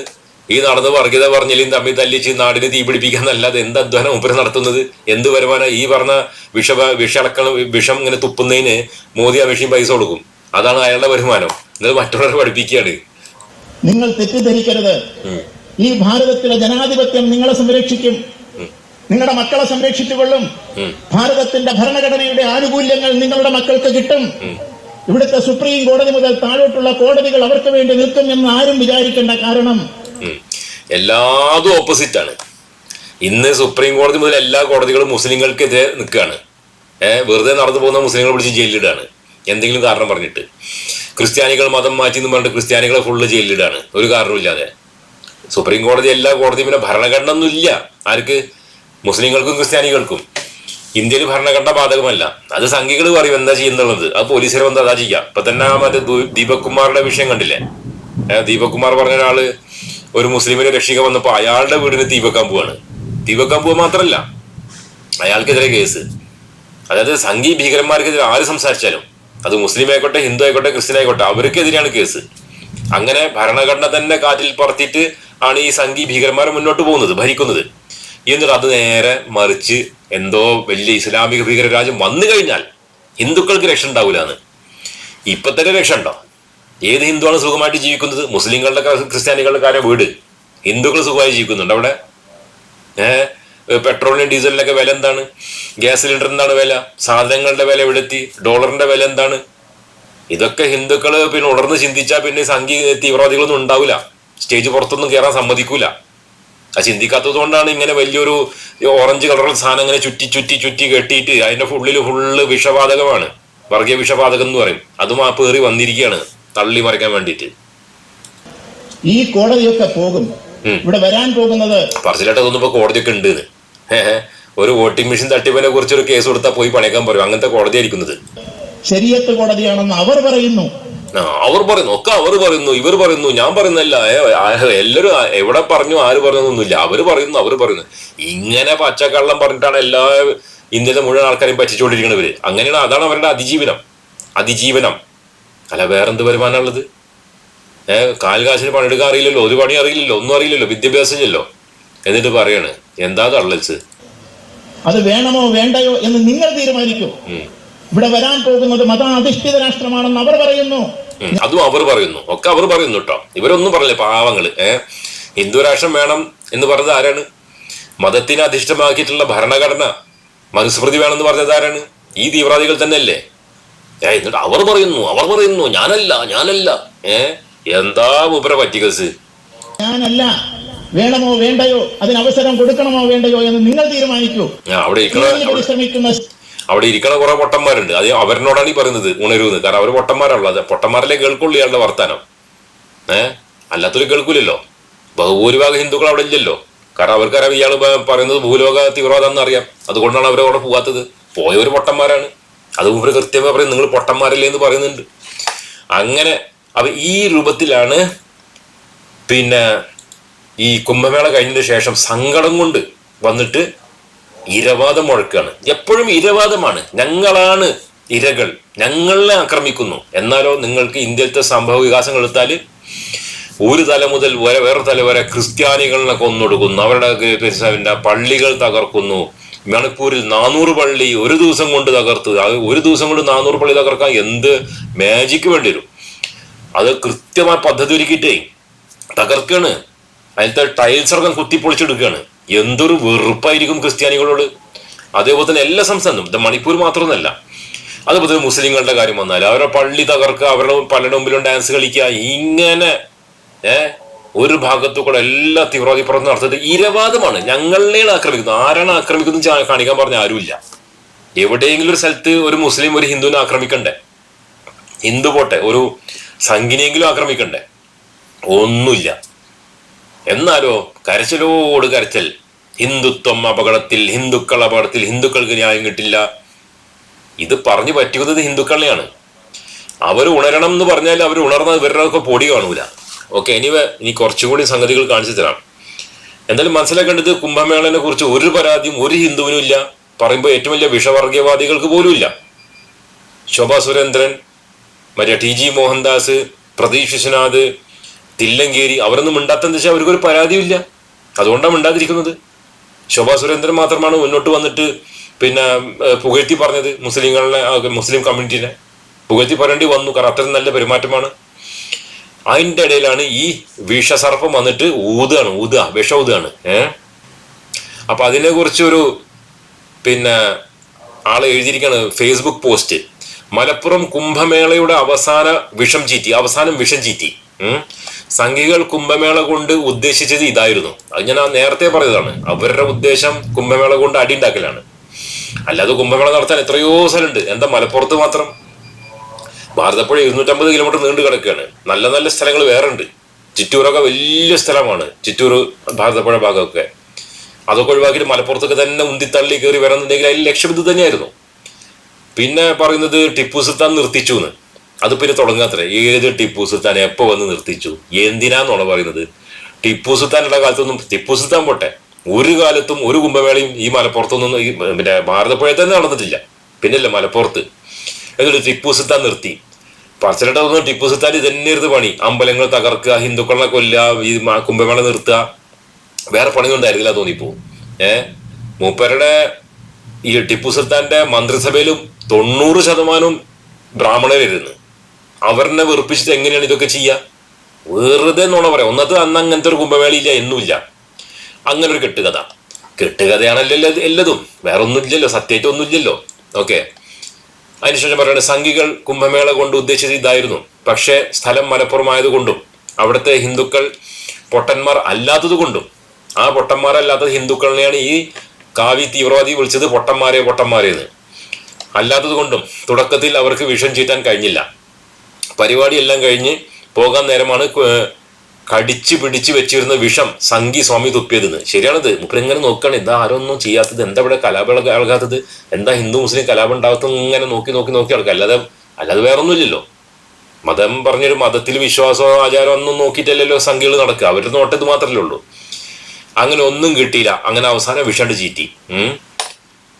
ഈ നടന്ന് വർഗീയത പറഞ്ഞാലും തമ്മിൽ തല്ലിച്ച് നാടിനെ തീപിടിപ്പിക്കാന്നല്ലാതെ എന്ത് അധ്വാനം ഉപരി നടത്തുന്നത്? എന്ത് വരുമാനം ഈ പറഞ്ഞ വിഷ വിഷക്ക വിഷം ഇങ്ങനെ തുപ്പുന്നതിന് മോദി ആ പൈസ കൊടുക്കും. അതാണ് അയാളുടെ വരുമാനം. എന്നിട്ട് മറ്റുള്ളവരെ പഠിപ്പിക്കുകയാണ്. നിങ്ങൾ തെറ്റിദ്ധരിക്കരുത്. ഈ ഭാരതത്തിലെ ജനാധിപത്യം നിങ്ങളെ സംരക്ഷിക്കും. നിങ്ങളുടെ മക്കളെ സംരക്ഷിച്ചുകൊള്ളും. ഭാരതത്തിന്റെ ഭരണഘടനയുടെ ആനുകൂല്യങ്ങൾ നിങ്ങളുടെ മക്കൾക്ക് കിട്ടും. ഇവിടുത്തെ സുപ്രീം കോടതി മുതൽ താഴോട്ടുള്ള കോടതികൾ അവർക്ക് വേണ്ടി നിൽക്കും എന്ന് ആരും വിചാരിക്കേണ്ട കാരണം. എല്ലാതും ഓപ്പോസിറ്റ് ആണ്. ഇന്ന് സുപ്രീം കോടതി മുതൽ എല്ലാ കോടതികളും മുസ്ലിങ്ങൾക്കെതിരെ നിൽക്കുകയാണ്. വെറുതെ നടന്നു പോകുന്ന മുസ്ലിങ്ങളെ പിടിച്ച് ജയിലിലിടാണ് എന്തെങ്കിലും കാരണം പറഞ്ഞിട്ട്. ക്രിസ്ത്യാനികൾ മതം മാറ്റി എന്ന് പറഞ്ഞിട്ട് ക്രിസ്ത്യാനികളെ ഫുള്ള് ജയിലിലിടാണ്. ഒരു കാരണവുമില്ലാതെ സുപ്രീം കോടതി എല്ലാ കോടതിയും പിന്നെ ഭരണഘടന ഒന്നും ഇല്ല. ആർക്ക്? മുസ്ലിങ്ങൾക്കും ക്രിസ്ത്യാനികൾക്കും. ഇന്ത്യയിൽ ഭരണഘടന ബാധകമല്ല. അത് സംഘികൾ പറയും എന്താ ചെയ്യുന്നുള്ളത്. അത് പോലീസുകാർ വന്ന് അതാ ചെയ്യാം. ഇപ്പൊ തന്നെ മറ്റേ ദീപക് കുമാറിന്റെ വിഷയം കണ്ടില്ലേ? ദീപക് കുമാർ പറഞ്ഞ ഒരാൾ ഒരു മുസ്ലിമിനെ രക്ഷിക്കാൻ വന്നപ്പോ അയാളുടെ വീടിന് തീ വെക്കാൻ പോവാണ്. തീ വെക്കാൻ പോവുക മാത്രല്ല അയാൾക്കെതിരെ കേസ്. അതായത് സംഘി ഭീകരന്മാർക്കെതിരെ ആര് സംസാരിച്ചാലും അത് മുസ്ലിം ആയിക്കോട്ടെ ഹിന്ദു ആയിക്കോട്ടെ ക്രിസ്ത്യൻ ആയിക്കോട്ടെ അവർക്കെതിരെയാണ് കേസ്. അങ്ങനെ ഭരണഘടന തന്നെ കാറ്റിൽ പറത്തിയിട്ട് ആണ് ഈ സംഘി ഭീകരന്മാർ മുന്നോട്ട് പോകുന്നത് ഭരിക്കുന്നത്. എന്നിട്ട് അത് നേരെ മറിച്ച് എന്തോ വലിയ ഇസ്ലാമിക ഭീകര രാജ്യം വന്നു കഴിഞ്ഞാൽ ഹിന്ദുക്കൾക്ക് രക്ഷ ഉണ്ടാവില്ലാന്ന് ഇപ്പൊ തന്നെ രക്ഷ ഉണ്ടോ? ഏത് ഹിന്ദുവാണ് സുഖമായിട്ട് ജീവിക്കുന്നത്? മുസ്ലിങ്ങളുടെ ക്രിസ്ത്യാനികളുടെ കാര്യം വീട്. ഹിന്ദുക്കൾ സുഖമായി ജീവിക്കുന്നുണ്ട്. അവിടെ ഏഹ് പെട്രോളിനും ഡീസലിനൊക്കെ വില എന്താണ്? ഗ്യാസ് സിലിണ്ടറിനാണ് വില? സാധനങ്ങളുടെ വില എവിടെത്തി ഡോളറിന്റെ വില എന്താണ്? ഇതൊക്കെ ഹിന്ദുക്കൾ പിന്നെ ഉണർന്ന് ചിന്തിച്ചാൽ പിന്നെ സംഘി തീവ്രവാദികളൊന്നും ഉണ്ടാവില്ല സ്റ്റേജ് പുറത്തൊന്നും കയറാൻ സമ്മതിക്കൂല. അത് ചിന്തിക്കാത്തത് കൊണ്ടാണ് ഇങ്ങനെ വലിയൊരു ഓറഞ്ച് കളറുള്ള സാധനം ഇങ്ങനെ ചുറ്റി ചുറ്റി ചുറ്റി കെട്ടിയിട്ട് അതിന്റെ ഉള്ളിൽ ഫുള്ള് വിഷവാതകമാണ്. വർഗീയ വിഷവാതകം എന്ന് പറയും. അതും ആ പേറി വന്നിരിക്കുകയാണ്. തള്ളി മറിക്കാൻ വേണ്ടിയിട്ട്. ഈ കോടതിയൊക്കെ പോകും. ഇവിടെ വരാൻ പോകുന്നത് പറച്ചിലായിട്ട് തോന്നുമ്പോ കോടതിയൊക്കെ ഉണ്ട് ഒരു വോട്ടിംഗ് മെഷീൻ തട്ടിപ്പിനെ കുറിച്ച് ഒരു കേസ് കൊടുത്താൽ പോയി പണിയാക്കാൻ പറയും. അങ്ങനത്തെ കോടതിയായിരിക്കുന്നത്. ശരിയത്ത് കോടതിയാണെന്ന് അവർ പറയുന്നു. അവർ പറയുന്നു. ഒക്കെ അവർ പറയുന്നു. ഇവർ പറയുന്നു. ഞാൻ പറയുന്നല്ല എല്ലാരും എല്ലാവരും എവിടെ പറഞ്ഞു ആര് പറഞ്ഞൊന്നുമില്ല അവർ പറയുന്നു അവർ പറയുന്നു. ഇങ്ങനെ പച്ചക്കള്ളം പറഞ്ഞിട്ടാണ് എല്ലാ ഇന്ത്യയിലെ മുഴുവൻ ആൾക്കാരെയും പറ്റിച്ചുകൊണ്ടിരിക്കുന്നവര് അങ്ങനെയാണ് അതാണ് അവരുടെ അതിജീവനം. അതിജീവനം. അല്ല വേറെന്ത് വരുമാനമുള്ളത് ഏഹ് കാൽകാശിന് പണിയെടുക്കാൻ അറിയില്ലല്ലോ ഒരു പണി അറിയില്ലല്ലോ ഒന്നും അറിയില്ലല്ലോ വിദ്യാഭ്യാസം ഇല്ലല്ലോ എന്നിട്ട് പറയാണ് എന്താ തള്ളിച്ച്? അത് വേണമോ വേണ്ടയോ എന്ന് നിങ്ങൾ തീരുമാനിക്കും. ഇവിടെ വരാൻ പോകുന്നത് മതാധിഷ്ഠിത രാഷ്ട്രമാണെന്ന് അവർ പറയുന്നു. അതും അവർ പറയുന്നു. ഒക്കെ അവർ പറയുന്നു കേട്ടോ. ഇവരൊന്നും പറഞ്ഞില്ല പാവങ്ങൾ ഏഹ് ഹിന്ദു രാഷ്ട്രം വേണം എന്ന് പറഞ്ഞത് ആരാണ്? മതത്തിനെ അധിഷ്ഠമാക്കിയിട്ടുള്ള ഭരണഘടന മനുസ്മൃതി വേണമെന്ന് പറഞ്ഞത് ആരാണ്? ഈ തീവ്രവാദികൾ തന്നെയല്ലേ? ഏ എന്നിട്ട് അവർ പറയുന്നു അവർ പറയുന്നു ഞാനല്ല ഞാനല്ല. ഏ എന്താ ഉപര പറ്റിക്കസ് ഞാനല്ല. വേണമോ വേണ്ടയോ? അതിന് അവസരം കൊടുക്കണമോ വേണ്ടയോ എന്ന് നിങ്ങൾ തീരുമാനിക്കൂ. അവിടെ ശ്രമിക്കുന്ന അവിടെ ഇരിക്കണ കുറെ പൊട്ടന്മാരുണ്ട്. അത് അവരിനോടാണ് ഈ പറയുന്നത് ഉണരുന്ന്. കാരണം അവർ പൊട്ടന്മാരാണല്ലോ. അത് പൊട്ടന്മാരല്ലേ കേൾക്കുള്ളൂ ഇയാളുടെ വർത്താനം. ഏ അല്ലാത്തൊരു കേൾക്കൂലല്ലോ. ബഹുഭൂരിഭാഗം ഹിന്ദുക്കൾ അവിടെ ഇല്ലല്ലോ. കാരണം അവർക്കറിയാം ഇയാൾ പറയുന്നത് ഭൂലോക തീവ്രവാദം എന്നറിയാം. അതുകൊണ്ടാണ് അവരവിടെ പോകാത്തത്. പോയവർ പൊട്ടന്മാരാണ്. അത് ഇവർ കൃത്യമായി പറയും നിങ്ങൾ പൊട്ടന്മാരല്ലേ എന്ന് പറയുന്നുണ്ട്. അങ്ങനെ അവ ഈ രൂപത്തിലാണ് പിന്നെ ഈ കുംഭമേള കഴിഞ്ഞതിന് ശേഷം സങ്കടം കൊണ്ട് വന്നിട്ട് ഇരവാദം മുഴക്കുകയാണ്. എപ്പോഴും ഇരവാദമാണ്. ഞങ്ങളാണ് ഇരകൾ. ഞങ്ങളെ ആക്രമിക്കുന്നു. എന്നാലോ നിങ്ങൾക്ക് ഇന്ത്യയിലത്തെ സംഭവ വികാസങ്ങൾ എടുത്താൽ ഒരു തല മുതൽ വരെ വേറെ തല വരെ ക്രിസ്ത്യാനികളെ കൊന്നൊടുക്കുന്നു. അവരുടെ പള്ളികൾ തകർക്കുന്നു. മണിപ്പൂരിൽ നാനൂറ് പള്ളി ഒരു ദിവസം കൊണ്ട് തകർത്ത് ഒരു ദിവസം കൊണ്ട് നാനൂറ് പള്ളി തകർക്കാൻ എന്ത് മാജിക്ക് വേണ്ടി വരും? അത് കൃത്യമായ പദ്ധതി ഒരുക്കിയിട്ടേ തകർക്കാണ്. അതിലത്തെ ടൈൽസ് അടക്കം കുത്തിപ്പൊളിച്ചെടുക്കുകയാണ്. എന്തൊരു വെറുപ്പായിരിക്കും ക്രിസ്ത്യാനികളോട്. അതേപോലെ തന്നെ എല്ലാ സംസ്ഥാനത്തും ഇത് മണിപ്പൂർ മാത്രമൊന്നല്ല. അതുപോലെ തന്നെ മുസ്ലിങ്ങളുടെ കാര്യം വന്നാൽ അവരുടെ പള്ളി തകർക്കുക അവരുടെ പലരുടെ മുമ്പിലും ഡാൻസ് കളിക്കുക ഇങ്ങനെ ഏ? ഒരു ഭാഗത്തു കൂടെ എല്ലാ തീവ്രവാദി പ്രവർത്തനം നടത്തിയിട്ട് ഇരവാദമാണ്. ഞങ്ങളെയാണ് ആക്രമിക്കുന്നത്. ആരാണ് ആക്രമിക്കുന്നത് കാണിക്കാൻ പറഞ്ഞ ആരുമില്ല. എവിടെയെങ്കിലും ഒരു സ്ഥലത്ത് ഒരു മുസ്ലിം ഒരു ഹിന്ദുവിനെ ആക്രമിക്കണ്ടേ? ഹിന്ദു പോട്ടെ ഒരു സംഘിനെയെങ്കിലും ആക്രമിക്കണ്ടേ? ഒന്നുമില്ല. എന്നാലോ കരച്ചിലോട് കരച്ചൽ ഹിന്ദുത്വം അപകടത്തിൽ ഹിന്ദുക്കൾ അപകടത്തിൽ ഹിന്ദുക്കൾക്ക് ന്യായം കിട്ടില്ല. ഇത് പറഞ്ഞു പറ്റുന്നത് ഹിന്ദുക്കളെയാണ് അവർ ഉണരണം എന്ന് പറഞ്ഞാൽ അവർ ഉണർന്നത് ഇവരുടെ ഒക്കെ പൊടി കാണൂല. ഓക്കെ എനിവേ ഇനി കുറച്ചുകൂടി സംഗതികൾ കാണിച്ചു തരാം. എന്തായാലും മനസ്സിലാക്കേണ്ടത് കുംഭമേളനെ കുറിച്ച് ഒരു പരാതിയും ഒരു ഹിന്ദുവിനും ഇല്ല. പറയുമ്പോൾ ഏറ്റവും വലിയ വിഷവർഗീയവാദികൾക്ക് പോലും ഇല്ല. ശോഭാ സുരേന്ദ്രൻ മറ്റേ ടി ജി മോഹൻദാസ് പ്രതീഷ് വിശ്വനാഥ് തില്ലങ്കേരി അവരൊന്നും മിണ്ടാത്തെന്ന് വെച്ചാൽ അവർക്കൊരു ഇല്ല. അതുകൊണ്ടാണ് മിണ്ടാതിരിക്കുന്നത്. ശോഭാ സുരേന്ദ്രൻ മാത്രമാണ് മുന്നോട്ട് വന്നിട്ട് പിന്നെ പുകഴ്ത്തി പറഞ്ഞത് മുസ്ലിങ്ങളെ മുസ്ലിം കമ്മ്യൂണിറ്റിനെ. പുകഴ്ത്തി പറയേണ്ടി വന്നു. കാരണം അത്രയും നല്ല പെരുമാറ്റമാണ്. അതിന്റെ ഇടയിലാണ് ഈ വിഷസർപ്പം വന്നിട്ട് ഊതുകയാണ് ഊതുക വിഷ ഊതുകയാണ്. ഏഹ് അപ്പൊ അതിനെ കുറിച്ചൊരു പിന്നെ ആൾ എഴുതിയിരിക്കുകയാണ് ഫേസ്ബുക്ക് പോസ്റ്റ് മലപ്പുറം കുംഭമേളയുടെ അവസാന വിഷം ചീറ്റി അവസാനം വിഷം ചീറ്റി. സംഘികൾ കുംഭമേള കൊണ്ട് ഉദ്ദേശിച്ചത് ഇതായിരുന്നു. അത് ഞാൻ നേരത്തെ പറഞ്ഞതാണ്. അവരുടെ ഉദ്ദേശം കുംഭമേള കൊണ്ട് അടി ഉണ്ടാക്കലാണ്. അല്ലാതെ കുംഭമേള നടത്താൻ എത്രയോ സ്ഥലമുണ്ട്. എന്താ മലപ്പുറത്ത് മാത്രം? ഭാരതപ്പുഴ ഇരുന്നൂറ്റമ്പത് കിലോമീറ്റർ നീണ്ടു കിടക്കുകയാണ്. നല്ല നല്ല സ്ഥലങ്ങൾ വേറെ ഉണ്ട് ചിറ്റൂരൊക്കെ വലിയ സ്ഥലമാണ്. ചിറ്റൂർ ഭാരതപ്പുഴ ഭാഗമൊക്കെ. അതൊക്കെ ഒഴിവാക്കിയിട്ട് മലപ്പുറത്തൊക്കെ തന്നെ ഉന്തിത്തള്ളി കയറി വരാന്നുണ്ടെങ്കിൽ അതിൽ ലക്ഷ്യം ഇത് തന്നെയായിരുന്നു. പിന്നെ പറയുന്നത് ടിപ്പു സുൽത്താൻ നിർത്തിച്ചു എന്ന് അത് പിന്നെ തുടങ്ങാത്ര ഏത് ടിപ്പു സുൽത്താൻ എപ്പോൾ വന്ന് നിർത്തിച്ചു? എന്തിനാന്നാണ് പറയുന്നത്. ടിപ്പു സുൽത്താനുള്ള കാലത്തൊന്നും ടിപ്പു സുൽത്താൻ പോട്ടെ. ഒരു കാലത്തും ഒരു കുംഭമേളയും ഈ മലപ്പുറത്തൊന്നും ഈ പിന്നെ ഭാരതപ്പുഴ തന്നെ നടന്നിട്ടില്ല. പിന്നല്ല മലപ്പുറത്ത്. എന്നിട്ട് ടിപ്പു സുൽത്താൻ നിർത്തി. പറച്ചിലിട്ട് തോന്നുന്നു ടിപ്പു സുൽത്താൻ ഇതന്നെയായിരുന്നു പണി. അമ്പലങ്ങൾ തകർക്കുക ഹിന്ദുക്കളെ കൊല്ലുക ഈ കുംഭമേള നിർത്തുക. വേറെ പണിയൊന്നും ഉണ്ടായിരുന്നില്ല തോന്നിപ്പോ. ഏ? മൂപ്പരുടെ ഈ ടിപ്പു സുൽത്താന്റെ മന്ത്രിസഭയിലും തൊണ്ണൂറ് ശതമാനവും ബ്രാഹ്മണരായിരുന്നു അവരെ വെറുപ്പിച്ചിട്ട് എങ്ങനെയാണ് ഇതൊക്കെ ചെയ്യുക വെറുതെ നോണ പറയാം. ഒന്നത് അന്ന് അങ്ങനത്തെ ഒരു കുംഭമേളയില്ല എന്നുമില്ല. അങ്ങനൊരു കെട്ടുകഥ. കെട്ടുകഥയാണല്ലോ എല്ലാ- എല്ലതും. വേറെ ഒന്നുമില്ലല്ലോ സത്യമായിട്ട് ഓക്കെ. അതിനുശേഷം പറയുന്നത് സംഘികൾ കുംഭമേള കൊണ്ട് ഉദ്ദേശിച്ചത് ഇതായിരുന്നു. പക്ഷേ സ്ഥലം മലപ്പുറമായതുകൊണ്ടും അവിടുത്തെ ഹിന്ദുക്കൾ പൊട്ടന്മാർ അല്ലാത്തതുകൊണ്ടും ആ പൊട്ടന്മാരല്ലാത്ത ഹിന്ദുക്കളെയാണ് ഈ കാവി തീവ്രവാദി വിളിച്ചത് പൊട്ടന്മാരെ പൊട്ടന്മാരെ എന്ന്. അല്ലാത്തത് കൊണ്ടും തുടക്കത്തിൽ അവർക്ക് വിഷം ചീറ്റാൻ കഴിഞ്ഞില്ല. പരിപാടി എല്ലാം കഴിഞ്ഞ് പോകാൻ നേരമാണ് കടിച്ചു പിടിച്ചു വെച്ചിരുന്ന വിഷം സംഗി സ്വാമി തുപ്പിയതെന്ന്. ശരിയാണത്? മുപ്പരിങ്ങനെ നോക്കുകയാണ് എന്താ ആരൊന്നും ചെയ്യാത്തത്? എന്താ ഇവിടെ കലാപം ആകാത്തത് എന്താ ഹിന്ദു മുസ്ലിം കലാപം ഉണ്ടാകാത്തത് ഇങ്ങനെ നോക്കി നോക്കി നോക്കി ആൾക്കാർ അല്ലാതെ അല്ലാതെ വേറെ ഒന്നുമില്ലല്ലോ മതം പറഞ്ഞൊരു മതത്തിൽ വിശ്വാസമോ ആചാരമോ ഒന്നും നോക്കിയിട്ടല്ലല്ലോ സംഖ്യകൾ നടക്കുക. അവരുടെ നോട്ടത് മാത്രമല്ലേ ഉള്ളൂ. അങ്ങനെ ഒന്നും കിട്ടിയില്ല. അങ്ങനെ അവസാനം വിഷണ്ട് ചീറ്റി.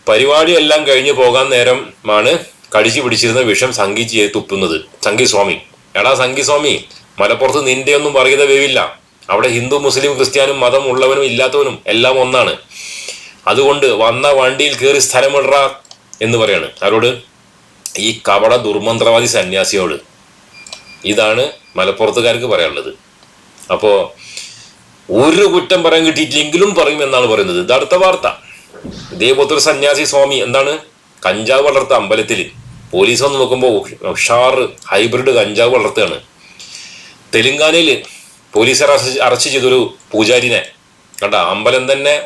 പരിപാടി എല്ലാം കഴിഞ്ഞു പോകാൻ നേരമാണ് കടിച്ചു പിടിച്ചിരുന്ന വിഷം സംഗി തുപ്പുന്നത്. സംഗി സ്വാമി. എടാ സംഗി സ്വാമി. മലപ്പുറത്ത് നിന്റെ ഒന്നും വർഗീയത വേവില്ല. അവിടെ ഹിന്ദു മുസ്ലിം ക്രിസ്ത്യാനും മതം ഉള്ളവനും ഇല്ലാത്തവനും എല്ലാം ഒന്നാണ്. അതുകൊണ്ട് വന്ന വണ്ടിയിൽ കയറി സ്ഥലമിടറ എന്ന് പറയാണ്. ആരോട്? ഈ കപട ദുർമന്ത്രവാദി സന്യാസിയോട്. ഇതാണ് മലപ്പുറത്തുകാർക്ക് പറയാനുള്ളത്. അപ്പോ ഒരു കുറ്റം പറയാൻ കിട്ടിയിട്ടില്ലെങ്കിലും പറയും എന്നാണ് പറയുന്നത്. ഇത് അടുത്ത വാർത്ത. ഇതേപോലത്തെ സന്യാസി സ്വാമി എന്താണ്? കഞ്ചാവ് വളർത്ത അമ്പലത്തിൽ. പോലീസ് വന്ന് നോക്കുമ്പോൾ ഉഷാർ ഹൈബ്രിഡ് കഞ്ചാവ് വളർത്തുകയാണ്. തെലുങ്കാനയിൽ പോലീസ് അറസ്റ്റ് ചെയ്തൊരു പൂജാരിനെ. കണ്ട? അമ്പലം തന്നെ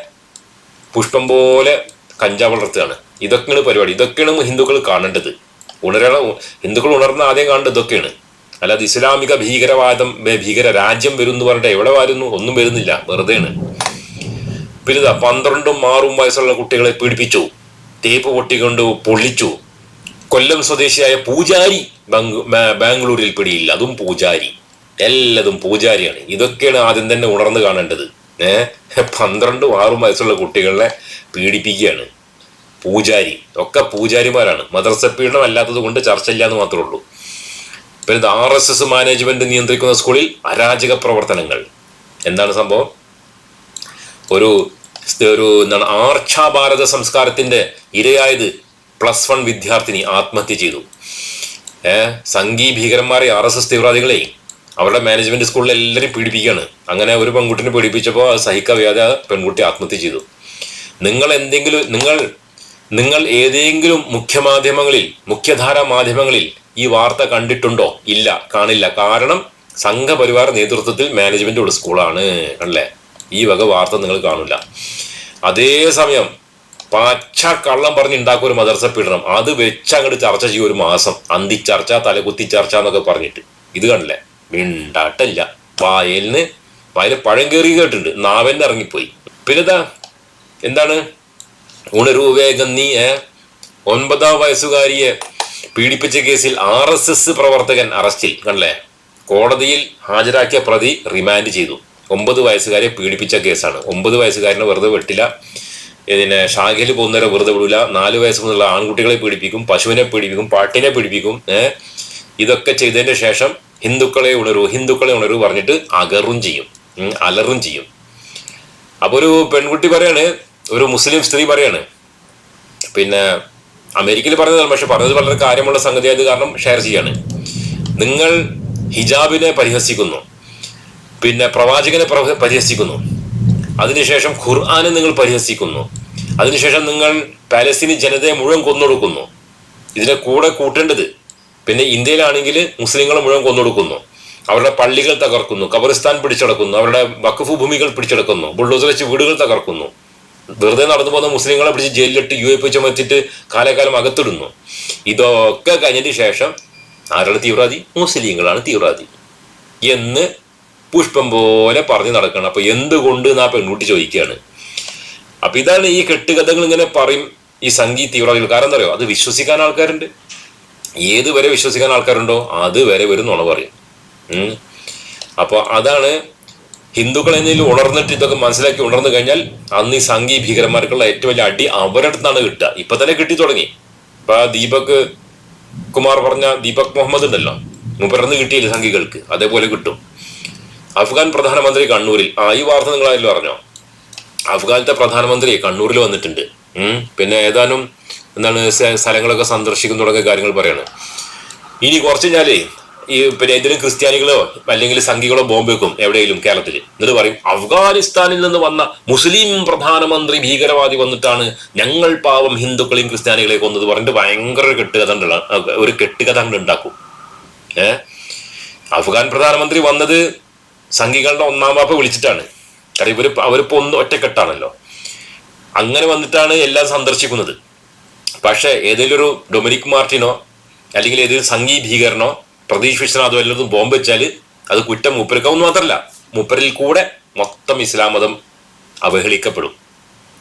പുഷ്പം പോലെ കഞ്ചാവ് വളർത്തുകയാണ്. ഇതൊക്കെയാണ് പരിപാടി. ഇതൊക്കെയാണ് ഹിന്ദുക്കൾ കാണേണ്ടത്. ഉണരണ ഹിന്ദുക്കൾ ഉണർന്ന ആദ്യം കാണേണ്ടത് ഇതൊക്കെയാണ്. അല്ലാതെ ഇസ്ലാമിക ഭീകരവാദം ഭീകര രാജ്യം വരും എന്ന് പറഞ്ഞിട്ട് എവിടെ വരുന്നു? ഒന്നും വരുന്നില്ല. വെറുതെയാണ്. പിന്നെ ഇതാ പന്ത്രണ്ടും ആറും വയസ്സുള്ള കുട്ടികളെ പീഡിപ്പിച്ചു. തേപ്പ് പൊട്ടിക്കൊണ്ട് പൊള്ളിച്ചു. കൊല്ലം സ്വദേശിയായ പൂജാരി ബാംഗ്- ബാംഗ്ലൂരിൽ പിടിയില്ല. അതും പൂജാരി. എല്ലാതും പൂജാരിയാണ്. ഇതൊക്കെയാണ് ആദ്യം തന്നെ ഉണർന്നു കാണേണ്ടത്. ഏഹ് പന്ത്രണ്ടും ആറും വയസ്സുള്ള കുട്ടികളെ പീഡിപ്പിക്കുകയാണ്. പൂജാരി. ഒക്കെ പൂജാരിമാരാണ്. മദർസ പീഡനം അല്ലാത്തത് കൊണ്ട് ചർച്ചയില്ല എന്ന് മാത്രമേ ഉള്ളൂ. പിന്നെ ആർ എസ് എസ് മാനേജ്മെന്റ് നിയന്ത്രിക്കുന്ന സ്കൂളിൽ അരാജക പ്രവർത്തനങ്ങൾ. എന്താണ് സംഭവം? ഒരു ഒരു എന്താണ് ആർച്ഛാഭാരത സംസ്കാരത്തിന്റെ ഇരയായത് പ്ലസ് വൺ വിദ്യാർത്ഥിനി ആത്മഹത്യ ചെയ്തു. ഏഹ് സംഘീ ഭീകരന്മാരെ ആർ എസ് എസ് തീവ്രവാദികളെ അവരുടെ മാനേജ്മെന്റ് സ്കൂളിൽ എല്ലാവരും പീഡിപ്പിക്കുകയാണ്. അങ്ങനെ ഒരു പെൺകുട്ടിനെ പീഡിപ്പിച്ചപ്പോൾ സഹിക്കവ്യാതെ പെൺകുട്ടി ആത്മഹത്യ ചെയ്തു. നിങ്ങൾ എന്തെങ്കിലും നിങ്ങൾ നിങ്ങൾ ഏതെങ്കിലും മുഖ്യമാധ്യമങ്ങളിൽ മുഖ്യധാരാ മാധ്യമങ്ങളിൽ ഈ വാർത്ത കണ്ടിട്ടുണ്ടോ? ഇല്ല കാണില്ല. കാരണം സംഘപരിവാർ നേതൃത്വത്തിൽ മാനേജ്മെന്റ് ഉള്ള സ്കൂളാണ് അല്ലേ? ഈ വക വാർത്ത നിങ്ങൾ കാണില്ല അതേസമയം പച്ച കള്ളം പറഞ്ഞ് ഉണ്ടാക്കുക ഒരു മദർസ പീഡനം. അത് വെച്ച് അങ്ങോട്ട് ചർച്ച ചെയ്യും ഒരു മാസം. അന്തി ചർച്ച തലകുത്തി ചർച്ച എന്നൊക്കെ പറഞ്ഞിട്ട്. ഇത് കണ്ടില്ലേ? മിണ്ടാട്ടല്ല. വായലിന് വായൽ പഴം കയറി കേട്ടിട്ടുണ്ട്. നാവന്നെ ഇറങ്ങിപ്പോയി. പിന്നെതാ എന്താണ്? ഉണരൂ വേഗം നീ ഒൻപതാം വയസ്സുകാരിയെ പീഡിപ്പിച്ച കേസിൽ ആർ എസ് എസ് പ്രവർത്തകൻ അറസ്റ്റിൽ. കണ്ടല്ലേ? കോടതിയിൽ ഹാജരാക്കിയ പ്രതി റിമാൻഡ് ചെയ്തു. ഒമ്പത് വയസ്സുകാരെ പീഡിപ്പിച്ച കേസാണ്. ഒമ്പത് വയസ്സുകാരനെ വെറുതെ വെട്ടില്ല. ഇതിനെ ഷാഖയിൽ പോകുന്നവരെ വെറുതെ വിടില്ല നാല് വയസ്സ് മുതലുള്ള ആൺകുട്ടികളെ പീഡിപ്പിക്കും പശുവിനെ പീഡിപ്പിക്കും പാട്ടിനെ പീഡിപ്പിക്കും ഇതൊക്കെ ചെയ്തതിന് ശേഷം ഹിന്ദുക്കളെ ഉണരൂ ഹിന്ദുക്കളെ ഉണരൂ പറഞ്ഞിട്ട് അകറും ചെയ്യും. അലറും ചെയ്യും. അപ്പോൾ ഒരു പെൺകുട്ടി പറയാണ് ഒരു മുസ്ലിം സ്ത്രീ പറയാണ് പിന്നെ അമേരിക്കയിൽ പറഞ്ഞതാണ് പക്ഷെ പറഞ്ഞത് വളരെ കാര്യമുള്ള സംഗതിയായത് കാരണം ഷെയർ ചെയ്യാണ്. നിങ്ങൾ ഹിജാബിനെ പരിഹസിക്കുന്നു പിന്നെ പ്രവാചകനെ പ്രവ- പരിഹസിക്കുന്നു. അതിനുശേഷം ഖുർആാനെ നിങ്ങൾ പരിഹസിക്കുന്നു. അതിനുശേഷം നിങ്ങൾ പാലസ്തീനി ജനതയെ മുഴുവൻ കൊന്നൊടുക്കുന്നു. ഇതിനെ കൂടെ കൂട്ടേണ്ടത് പിന്നെ ഇന്ത്യയിലാണെങ്കിൽ മുസ്ലിങ്ങളെ മുഴുവൻ കൊന്നൊടുക്കുന്നു. അവരുടെ പള്ളികൾ തകർക്കുന്നു കബറിസ്ഥാൻ പിടിച്ചടക്കുന്നു അവരുടെ വഖഫ് ഭൂമികൾ പിടിച്ചെടുക്കുന്നു ബുൾഡോസർ വെച്ച് വീടുകൾ തകർക്കുന്നു. വെറുതെ നടന്നു പോകുന്ന മുസ്ലിങ്ങളെ പിടിച്ച് ജയിലിലിട്ട് യു എ പി ചുമത്തിട്ട് കാലകാലം അകത്തിടുന്നു. ഇതൊക്കെ കഴിഞ്ഞതിന് ശേഷം ആരാണ് തീവ്രവാദി? മുസ്ലിങ്ങളാണ് തീവ്രവാദി. എന്ന് പുഷ്പം പോലെ പറഞ്ഞു നടക്കണം. അപ്പൊ എന്തുകൊണ്ട് ആ പെൺകുട്ടി ചോദിക്കുകയാണ്. അപ്പൊ ഇതാണ് ഈ കെട്ടുകഥകൾ ഇങ്ങനെ പറയും ഈ സംഗീത തീവ്രവാദികൾ കാരണം എന്താ അത് വിശ്വസിക്കാൻ ആൾക്കാരുണ്ട്. ഏത് വരെ വിശ്വസിക്കാൻ ആൾക്കാരുണ്ടോ അത് വരെ വരും നുണ പറയും. അപ്പോൾ അപ്പൊ അതാണ് എന്നതിൽ ഉണർന്നിട്ട് ഇതൊക്കെ മനസ്സിലാക്കി ഉണർന്നു കഴിഞ്ഞാൽ അന്ന് ഈ സംഘീ ഭീകരന്മാർക്കുള്ള ഏറ്റവും വലിയ അടി അവരുടെ അടുത്താണ് കിട്ടുക. ഇപ്പൊ തന്നെ കിട്ടി തുടങ്ങി. ഇപ്പൊ ദീപക് കുമാർ പറഞ്ഞ ദീപക് മുഹമ്മദ് ഉണ്ടല്ലോ. മുപ്പറന്ന് കിട്ടിയില്ല സംഘികൾക്ക്? അതേപോലെ കിട്ടും. അഫ്ഗാൻ പ്രധാനമന്ത്രി കണ്ണൂരിൽ ആ ഈ വാർത്ത നിങ്ങളായാലും അറിഞ്ഞോ? അഫ്ഗാനത്തെ പ്രധാനമന്ത്രി കണ്ണൂരിൽ വന്നിട്ടുണ്ട്. പിന്നെ ഏതാനും എന്താണ് സ്ഥ- സ്ഥലങ്ങളൊക്കെ സന്ദർശിക്കുന്ന തുടങ്ങിയ കാര്യങ്ങൾ പറയാണ്. ഇനി കുറച്ച് ഞാലേ ഈ പിന്നെ ഏതെങ്കിലും ക്രിസ്ത്യാനികളോ അല്ലെങ്കിൽ സംഘികളോ ബോംബ് വെക്കും എവിടെയെങ്കിലും കേരളത്തിൽ എന്നിട്ട് പറയും അഫ്ഗാനിസ്ഥാനിൽ നിന്ന് വന്ന മുസ്ലിം പ്രധാനമന്ത്രി ഭീകരവാദി വന്നിട്ടാണ് ഞങ്ങൾ പാവം ഹിന്ദുക്കളെയും ക്രിസ്ത്യാനികളെയും കൊന്നത് പറഞ്ഞിട്ട് ഭയങ്കര കെട്ടുകഥ ഒരു കെട്ടുകഥ ഉണ്ടാക്കും. ഏ? അഫ്ഗാൻ പ്രധാനമന്ത്രി വന്നത് സംഘികളുടെ ഒന്നാം വാപ്പ വിളിച്ചിട്ടാണ്. കാരണം ഇവർ അവരിപ്പോ ഒന്ന് ഒറ്റക്കെട്ടാണല്ലോ. അങ്ങനെ വന്നിട്ടാണ് എല്ലാം സന്ദർശിക്കുന്നത്. പക്ഷെ ഏതെങ്കിലും ഒരു ഡൊമിനിക് മാർട്ടിനോ അല്ലെങ്കിൽ ഏതെങ്കിലും സംഘീ ഭീകരനോ പ്രതീഷ് വിശ്വനാഥോ വല്ലതും ബോംബ് വെച്ചാൽ അത് കുറ്റം മൂപ്പരക്കാവുന്ന മാത്രമല്ല മൂപ്പരിൽ കൂടെ മൊത്തം ഇസ്ലാം മതം അവഹേളിക്കപ്പെടും.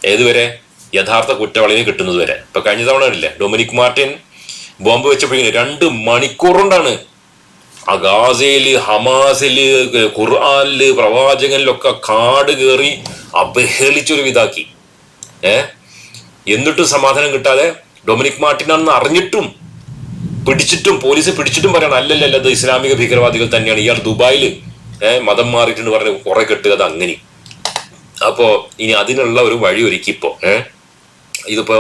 ഏതുവരെ? യഥാർത്ഥ കുറ്റവാളിനെ കിട്ടുന്നത് വരെ. ഇപ്പൊ കഴിഞ്ഞ തവണ ഇല്ലേ ഡൊമിനിക് മാർട്ടിൻ ബോംബ് വെച്ചപ്പോഴേ രണ്ട് മണിക്കൂർ കൊണ്ടാണ് ആ ഗാസയിൽ ഹമാസിൽ ഖുർആാനിൽ പ്രവാചകനിലൊക്കെ കാട് കയറി അപഹേളിച്ചൊരു വിധാക്കി ഏ? എന്നിട്ടും സമാധാനം കിട്ടാതെ ഡൊമിനിക് മാർട്ടിനാണെന്ന് അറിഞ്ഞിട്ടും പിടിച്ചിട്ടും പോലീസ് പിടിച്ചിട്ടും പറയണം അല്ലല്ല അത് ഇസ്ലാമിക ഭീകരവാദികൾ തന്നെയാണ്. ഇയാൾ ദുബായിൽ മതം മാറിയിട്ടുണ്ട് പറഞ്ഞ് കുറെ കെട്ടുക അത് അങ്ങനെ. അപ്പോ ഇനി അതിനുള്ള ഒരു വഴി ഒരുക്കി ഇപ്പോ ഏഹ് ഇതിപ്പോ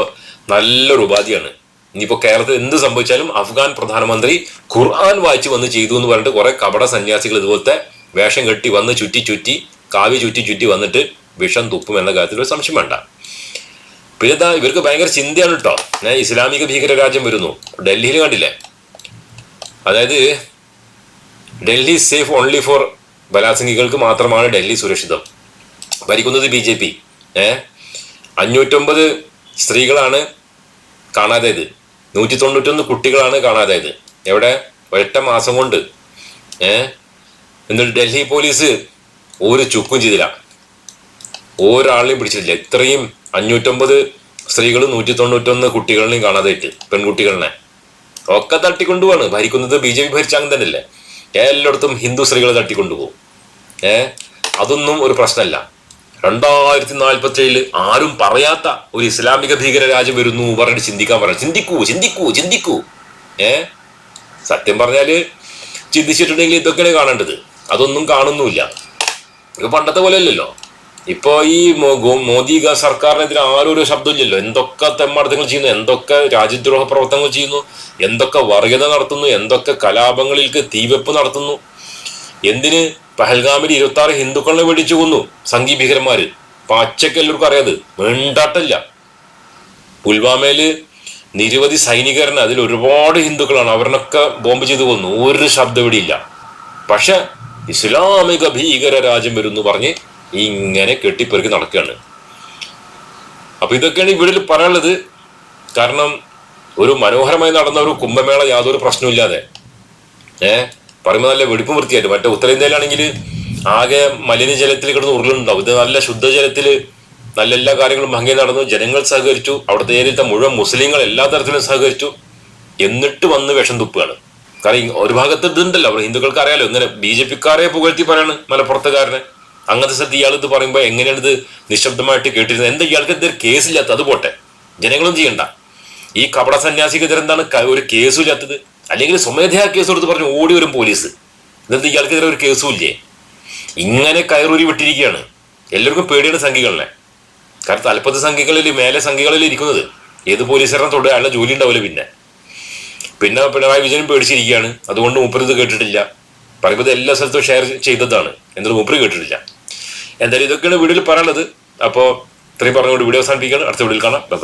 നല്ലൊരു ഉപാധിയാണ്. ഇനിയിപ്പോ കേരളത്തിൽ എന്ത് സംഭവിച്ചാലും അഫ്ഗാൻ പ്രധാനമന്ത്രി ഖുർആൻ വായിച്ചു വന്ന് ചെയ്തു എന്ന് പറഞ്ഞിട്ട് കുറെ കപട സന്യാസികൾ ഇതുപോലത്തെ വേഷം കെട്ടി വന്ന് ചുറ്റി ചുറ്റി കാവ്യ ചുറ്റി ചുറ്റി വന്നിട്ട് വിഷം തുപ്പും എന്ന കാര്യത്തിൽ ഒരു സംശയം വേണ്ട. പിന്നെ എന്താ ഇവർക്ക് ഭയങ്കര ചിന്തയാണ് കേട്ടോ ഞാൻ ഇസ്ലാമിക ഭീകര രാജ്യം വരുന്നു. ഡൽഹിയിൽ കണ്ടില്ലേ? അതായത് ഡൽഹി സേഫ് ഓൺലി ഫോർ ബലാത്സംഗികൾക്ക് മാത്രമാണ് ഡൽഹി സുരക്ഷിതം. ഭരിക്കുന്നത് ബി ജെ പി. ഏ? അഞ്ഞൂറ്റൊമ്പത് സ്ത്രീകളാണ് കാണാതായത്. നൂറ്റി തൊണ്ണൂറ്റൊന്ന് കുട്ടികളാണ് കാണാതായത്. എവിടെ? ഒരൊറ്റ മാസം കൊണ്ട്. ഏ? എന്നിട്ട് ഡൽഹി പോലീസ് ഒരു ചുക്കും ചെയ്തില്ല. ഒരാളെയും പിടിച്ചിട്ടില്ല. ഇത്രയും അഞ്ഞൂറ്റമ്പത് സ്ത്രീകൾ നൂറ്റി തൊണ്ണൂറ്റൊന്ന് കുട്ടികളെയും കാണാതായിട്ട് പെൺകുട്ടികളെ. ഒക്കെ തട്ടിക്കൊണ്ടുപോവാണ്. ഭരിക്കുന്നത് ബി ജെ പി ഭരിച്ച അങ്ങനെ തന്നെയല്ലേ? എല്ലായിടത്തും ഹിന്ദു സ്ത്രീകളെ തട്ടിക്കൊണ്ടുപോകും. ഏ? അതൊന്നും ഒരു പ്രശ്നമല്ല. രണ്ടായിരത്തി നാൽപ്പത്തി ഏഴിൽ ആരും പറയാത്ത ഒരു ഇസ്ലാമിക ഭീകര രാജ്യം വരുന്നു പറഞ്ഞിട്ട് ചിന്തിക്കാൻ പറയാം ചിന്തിക്കൂ ചിന്തിക്കൂ ചിന്തിക്കൂ. ഏ? സത്യം പറഞ്ഞാൽ ചിന്തിച്ചിട്ടുണ്ടെങ്കിൽ ഇതൊക്കെയാണ് കാണേണ്ടത്. അതൊന്നും കാണുന്നുമില്ല. ഇപ്പൊ പണ്ടത്തെ പോലെ അല്ലല്ലോ. ഇപ്പൊ ഈ മോദി സർക്കാരിനെതിരെ ആരും ഒരു ശബ്ദമില്ലല്ലോ. എന്തൊക്കെ തെമ്മാർത്ഥങ്ങൾ ചെയ്യുന്നു? എന്തൊക്കെ രാജ്യദ്രോഹ പ്രവർത്തനങ്ങൾ ചെയ്യുന്നു? എന്തൊക്കെ വർഗത നടത്തുന്നു? എന്തൊക്കെ കലാപങ്ങളിലേക്ക് തീവെപ്പ് നടത്തുന്നു? എന്തിന് പഹൽഗാമിൽ ഇരുപത്തി ആറ് ഹിന്ദുക്കളെ വെടിച്ചു കൊന്നു സംഘീ ഭീകരന്മാര്? പച്ചക്ക് എല്ലാവർക്കും അറിയാത്. വേണ്ടാട്ടല്ല പുൽവാമയിൽ നിരവധി സൈനികരന് അതിൽ ഒരുപാട് ഹിന്ദുക്കളാണ് അവരിനൊക്കെ ബോംബ് ചെയ്തു കൊന്നു. ഒരു ശബ്ദം ഇവിടെ ഇല്ല പക്ഷെ ഇസ്ലാമിക ഭീകര രാജ്യം വരുന്നു പറഞ്ഞ് ഇങ്ങനെ കെട്ടിപ്പെറുക്കി നടക്കുകയാണ്. അപ്പൊ ഇതൊക്കെയാണ് ഇവിടെ പറയാനുള്ളത്. കാരണം ഒരു മനോഹരമായി നടന്ന ഒരു കുംഭമേള യാതൊരു പ്രശ്നമില്ലാതെ ഏഹ് പറയുമ്പോൾ നല്ല വെടിപ്പ് വൃത്തിയായിട്ട്. മറ്റേ ഉത്തരേന്ത്യയിലാണെങ്കിൽ ആകെ മലിനജലത്തിൽ കിടന്ന് ഉരുളുണ്ടാവും. ഇത് നല്ല ശുദ്ധജലത്തിൽ നല്ല എല്ലാ കാര്യങ്ങളും ഭംഗി നടന്നു. ജനങ്ങൾ സഹകരിച്ചു. അവിടുത്തെ ഏരിയത്തെ മുഴുവൻ മുസ്ലിങ്ങൾ എല്ലാ തരത്തിലും സഹകരിച്ചു. എന്നിട്ട് വന്ന് വിഷം തുപ്പുകയാണ്. കാരണം ഒരു ഭാഗത്ത് ഇതുണ്ടല്ലോ. ഹിന്ദുക്കൾക്ക് അറിയാലോ. ഇങ്ങനെ ബി ജെ പിക്കാരെ പുകഴ്ത്തി പറയാണ് മലപ്പുറത്തുകാരനെ. അങ്ങനത്തെ സ്ഥലത്ത് ഇയാൾ ഇത് പറയുമ്പോൾ എങ്ങനെയാണ് ഇത് നിശബ്ദമായിട്ട് കേട്ടിരുന്നത്? എന്താ ഇയാൾക്ക് എന്തൊരു കേസില്ലാത്ത അത് പോട്ടെ. ജനങ്ങളും ചെയ്യണ്ട. ഈ കപട സന്യാസിക്കെതിരെ എന്താണ് ഒരു കേസും ഇല്ലാത്തത്? അല്ലെങ്കിൽ സ്വമേധയാ കേസ് കൊടുത്ത് പറഞ്ഞു ഓടി വരും പോലീസ്. എന്നിട്ട് ഇയാൾക്കെതിരെ ഒരു കേസും ഇല്ലേ? ഇങ്ങനെ കയറൂരി വിട്ടിരിക്കുകയാണ്. എല്ലാവർക്കും പേടിയാണ് സംഘികളിനെ കാരണം തലപ്പത്ത് സംഘികളിൽ മേലെ സംഘികളിൽ ഇരിക്കുന്നത്. ഏത് പോലീസുകാരനെ തൊട്ട് അയാളുടെ ജോലി ഉണ്ടാവില്ല പിന്നെ. പിന്നെ പിണറായി വിജയനും പേടിച്ചിരിക്കുകയാണ്. അതുകൊണ്ട് മൂപ്പര് ഇത് കേട്ടിട്ടില്ല. പറയുമ്പോൾ എല്ലാ സ്ഥലത്തും ഷെയർ ചെയ്തതാണ്. എന്നിട്ട് മൂപ്പര് കേട്ടിട്ടില്ല. എന്തായാലും ഇതൊക്കെയാണ് വീഡിയോയിൽ പറയാനുള്ളത്. അപ്പോൾ ഇത്രയും പറഞ്ഞുകൊണ്ട് വീഡിയോ അവസാനിപ്പിക്കുകയാണ്. അടുത്ത വീഡിയോയിൽ കാണാം. ബൈ